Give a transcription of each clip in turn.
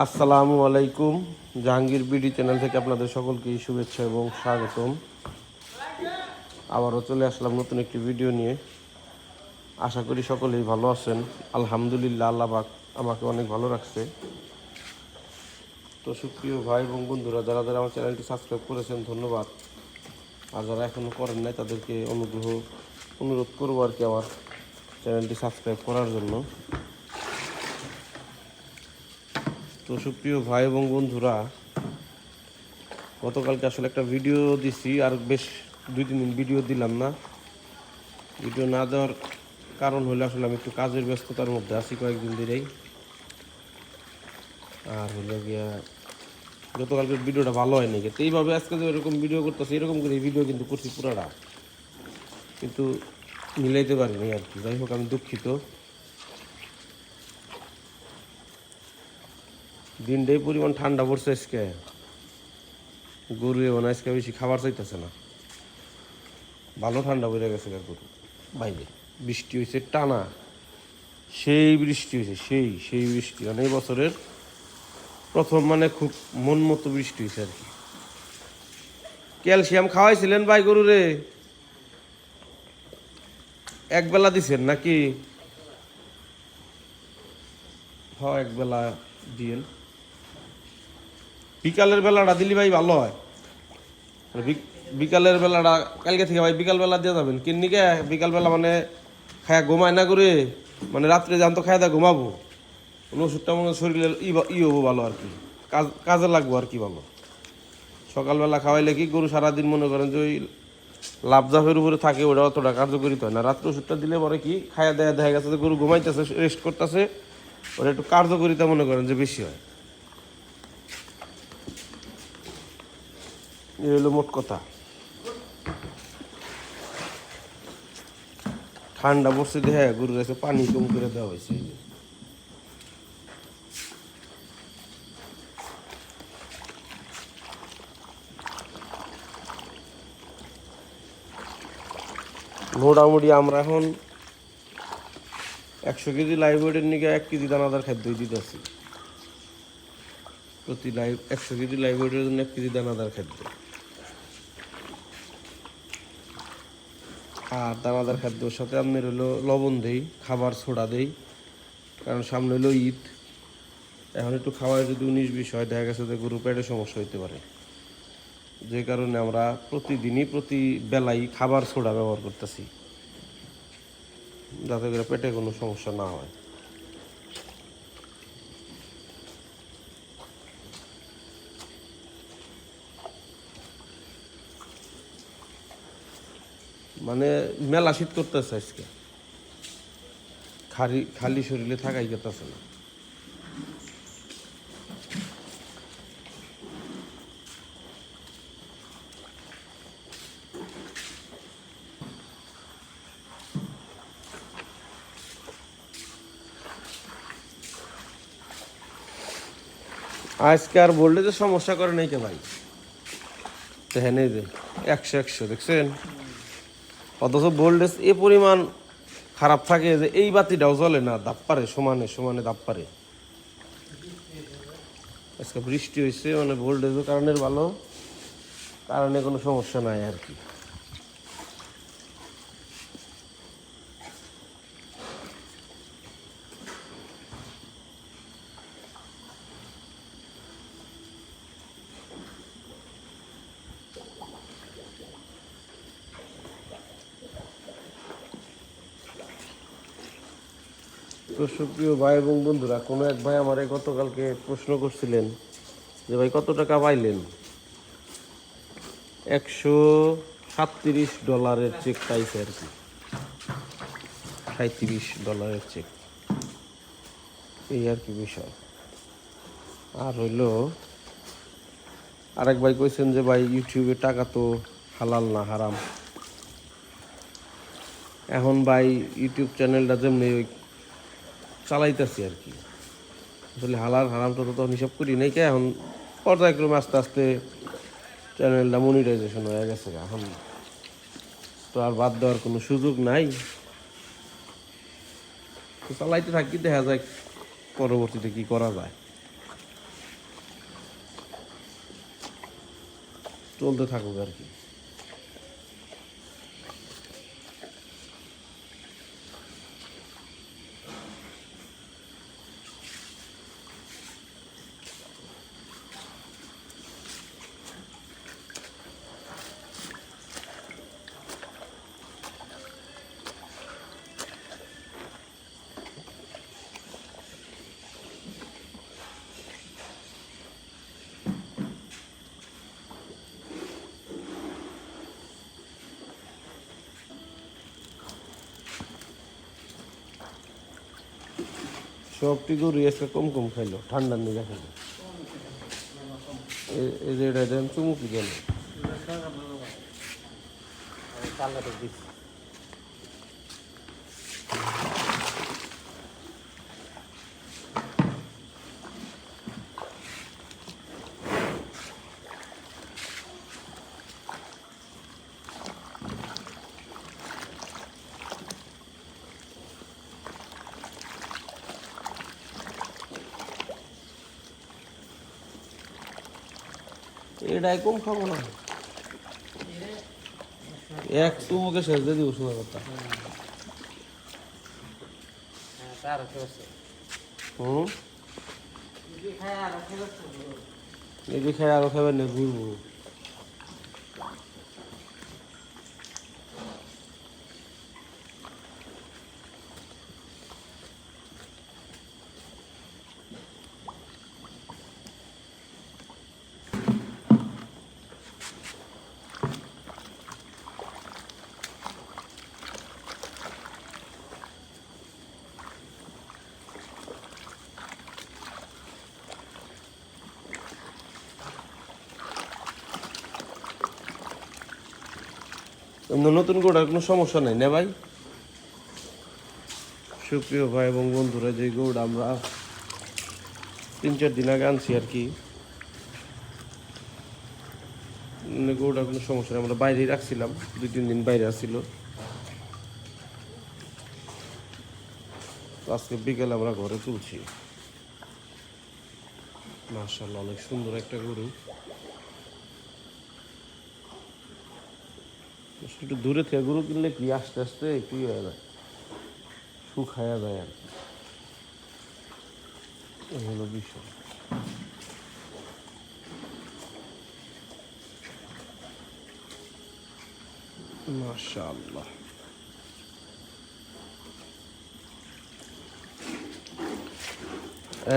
আসসালামু আলাইকুম, Jahangir BD channel থেকে আপনাদের সকলকে শুভেচ্ছা এবং স্বাগতম। আবারও চলে আসলাম নতুন একটি ভিডিও নিয়ে। আশা করি সকলেই ভালো আছেন। আলহামদুলিল্লাহ আল্লাহবাক আমাকে অনেক ভালো রাখছে। তো সুপ্রিয় ভাই এবং বন্ধুরা, যারা যারা আমার চ্যানেলটি সাবস্ক্রাইব করেছেন, ধন্যবাদ। আর যারা এখনও করেন নাই, তাদেরকে অনুগ্রহ, অনুরোধ করব আর কি আমার চ্যানেলটি সাবস্ক্রাইব করার জন্য। তো সুপ্রিয় ভাই এবং বন্ধুরা, গতকালকে আসলে একটা ভিডিও দিছি, আর বেশ দুই তিন দিন ভিডিও দিলাম না। ভিডিও না দেওয়ার কারণ হলো আসলে আমি একটু কাজের ব্যস্ততার মধ্যে আছি কয়েকদিন ধরেই। আর হলো গিয়া গতকালকের ভিডিওটা ভালো হয় নাকি তো এইভাবে আজকে যে এরকম ভিডিও করতেছি, এরকম করে ভিডিও কিন্তু করছি পুরাটা। কিন্তু মিলাইতে পারিনি আর কি। যাই হোক, আমি দুঃখিত। দিনটাই পরিমাণ ঠান্ডা পড়ছে আজকে। গরু এমন আজকে বেশি খাবার চাইতেছে না। ভালো ঠান্ডা পড়ে গেছে গরু। বাইরে বৃষ্টি হয়েছে টানা। সেই বৃষ্টি হয়েছে সেই সেই বৃষ্টি। মানে এই বছরের প্রথম মানে খুব মন মতো বৃষ্টি হয়েছে আর কি। ক্যালসিয়াম খাওয়াইছিলেন ভাই গরুরে একবেলা দিছেন নাকি? হ্যাঁ একবেলা দিয়েন। বিকালের বেলাটা দিলি ভাই ভালো হয়। বিকালের বেলাটা, কালকে থেকে ভাই বিকাল বেলা দিয়ে যাবেন। কিন্নিকে বিকাল বেলা মানে খায়া ঘুমায় না করে মানে রাত্রে যান তো খায়া দেয় ঘুমাবো। কোনো ওষুধটা মনে শরীরে ই হব ভালো আর কি। কাজ, কাজে লাগবো আর কি ভালো। সকালবেলা খাওয়াইলে কি গরু সারাদিন মনে করেন যে ওই লাভজাফের উপরে থাকে, ওটা অতটা কার্যকরিত হয় না। রাত্রে ওষুধটা দিলে পরে কি খায়া দেয়া দেখা গেছে যে গরু ঘুমাইতেছে রেস্ট করতেছে ওটা একটু কার্যকরিতা মনে করেন যে বেশি হয়। হলো মোট কথা। ঠান্ডা পড়ছে দেখে গরু গাছে পানি কম করে দেওয়া হয়েছে। মোটামুটি আমরা এখন একশো কেজি লাইভ নিকে এক কেজি দানাদার খাদ্যই দিতেছি প্রতি লাইভ একশো কেজি লাইভ জন্য এক কেজি দানাদার খাদ্য। আর দানাদার খাদ্যর সাথে আপনার হলো লবণ দেই, খাবার ছোড়া দেই, কারণ সামনে হলো ঈদ। এখন একটু খাওয়ার যদি উনিশ বিশ হয়, দেখা গেছে যে গরু পেটে সমস্যা হইতে পারে। যে কারণে আমরা প্রতিদিনই প্রতি বেলায় খাবার ছোড়া ব্যবহার করতেছি, যাতে করে পেটে কোনো সমস্যা না হয়। মানে মেলা শীত করতেছে আজকে। খালি খালি শরীরে থাকাই করতেছে না। আজকে আর বললে যে সমস্যা করে নাই কে ভাই? এই যে একশো একশো, দেখছেন? অথচ ভোল্টেজ এ পরিমাণ খারাপ থাকে যে এই বাতিটাও জ্বলে না দাপ পারে, সমানে সমানে দাপ পারে। আজকে বৃষ্টি হয়েছে মানে ভোল্টেজও কারণের ভালো, কারণে কোনো সমস্যা নাই আর কি। তো সুপ্রিয় ভাই এবং বন্ধুরা, কোনো এক ভাই আমারে গতকালকে প্রশ্ন করছিলেন যে, ভাই, কত টাকা পাইলেন? একশো সাতত্রিশ ডলারের চেক পাইছে আর কি। সাঁত্রিশ ডলারের চেক। এই আর কি বিষয়। আর হইল, আরেক ভাই কইছেন যে, ভাই, ইউটিউবে টাকা তো হালাল না, হারাম। এখন ভাই, ইউটিউব চ্যানেলটা যেমনি ওই চালাইতেছি আর কি। আসলে হালাল হারামটা তো তখন হিসাব করি নাই কে, এখন পর্যায়ক্রমে আস্তে আস্তে চ্যানেলটা মনিটাইজেশন হয়ে গেছে এখন তো আর বাদ দেওয়ার কোনো সুযোগ নাই। চালাইতে থাকি, দেখা যায় পরবর্তীতে কি করা যায়। চলতে থাকুক আর কি। সবটি গরু আজকে কম কম খাইলো ঠান্ডার নিয়ে খাইলো এই- যে এটা দেন চুমুকি দেন। এটাই কম খাব না। এক চুমুকে শেষ দিয়ে দিব শোনা কথা হুম? এদি খাই আরও খাবার না। ঘুরবো নতুন গরুটার কোনো সমস্যা নাই, না ভাই? সুপ্রিয় ভাই এবং বন্ধুরা, যে গরুটা আমরা তিন চার দিন আগে আনছি আর কি গরুটার কোনো সমস্যা নেই। আমরা বাইরেই রাখছিলাম, দুই তিন দিন বাইরে আসছিল আজকে বিকেলে আমরা ঘরে তুলছি। মার্শাল্লাহ অনেক সুন্দর একটা গরু। একটু দূরে থেকে গরু কিনলে কি আস্তে আস্তে কি হয়ে যায়? শুকায়া যায় আর হলো বিষয়। মাশাআল্লাহ।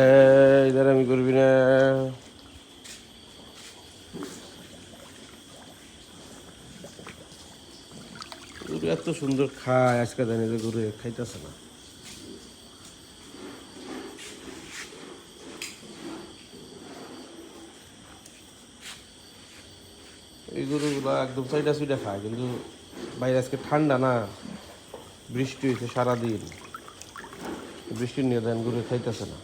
এই আমি করবি না। গরু এত সুন্দর খায়, আজকে জানি যে গরু খাইতেছে না। এই গরুগুলো একদম সাইডা সুইডা খায়, কিন্তু বাইরে আজকে ঠান্ডা না, বৃষ্টি হয়েছে সারাদিন। বৃষ্টি নিয়ে দেন গরু খাইতেছে না।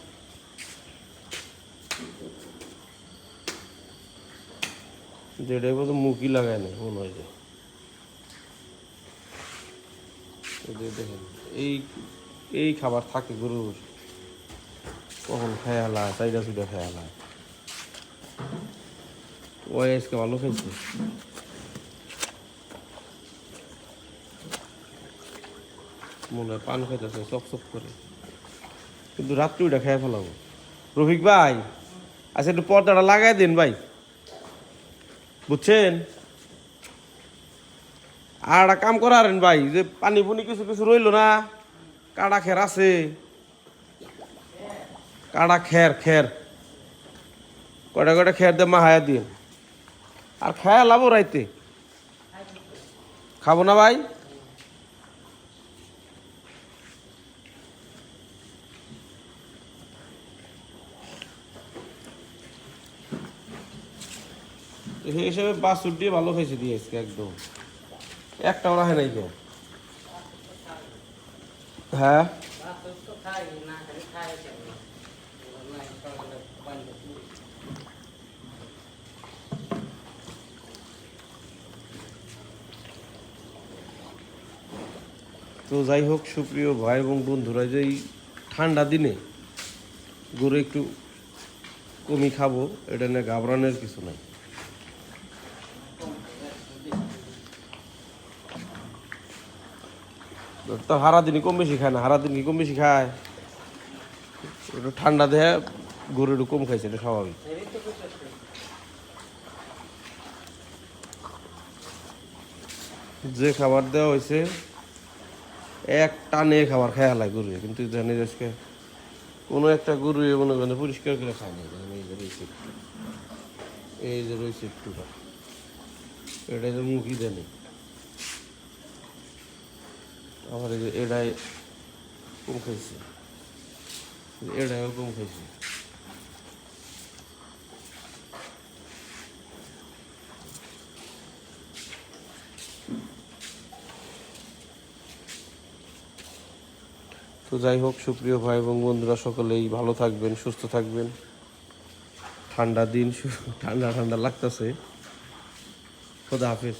যেটাই বলতো মুখই লাগায় না মনে হয় যে। এই দেখেন, এই এই খাবার থাকে গরুর। কখন খেয়ালা চাইডা চুইডা খেয়ালা ওই আজকে ভালো খাইছে মনে হয় পান খাইতেছে, চক চক করে। কিন্তু রাত্রি ওইটা খেয়ে ফেলাবো। রফিক ভাই আচ্ছা একটু পর্দাটা লাগাই দিন ভাই। বুঝছেন? আর একটা কাম করারেন ভাই, যে পানি পুনি কিছু কিছু রইল না। কাড়া খের আছে। কাড়া খের খের। কয়টা কটা খের দিয়ে মাহায়া দিন আর খেয়া লাভ রাইতে। খাব না ভাই? সেই হিসাবে বাসুর দিয়ে ভালো খাইছে দিয়ে আজকে একদম। একটাও রাখে নাই কেউ হ্যাঁ? তো যাই হোক, সুপ্রিয় ভাই এবং বন্ধুরা যে এই ঠান্ডা দিনে গরু একটু কমই খাব, এটা নিয়ে ঘাবড়ানোর কিছু নাই। তো হারা দিনই কম বেশি খায় না হারা দিন কি কম বেশি খায়। একটু ঠান্ডা দেহে গরু একটু কম খাইছে, এটা স্বাভাবিক। যে খাবার দেওয়া হয়েছে, এক টানে খাবার খায় লাগে গরু কিন্তু জানি আজকে কোনো একটা গরু মনে করেন পরিষ্কার করে খায় না এই যে রয়েছে এই যে রয়েছে একটুটা এটা যে মুখই দেয়নি আমার এই যে এটাই কম খাইছে এটাও কম খাইছে তো যাই হোক, সুপ্রিয় ভাই এবং বন্ধুরা, সকলেই ভালো থাকবেন, সুস্থ থাকবেন। ঠান্ডা দিন ঠান্ডা ঠান্ডা লাগতেছে। খোদা হাফিজ।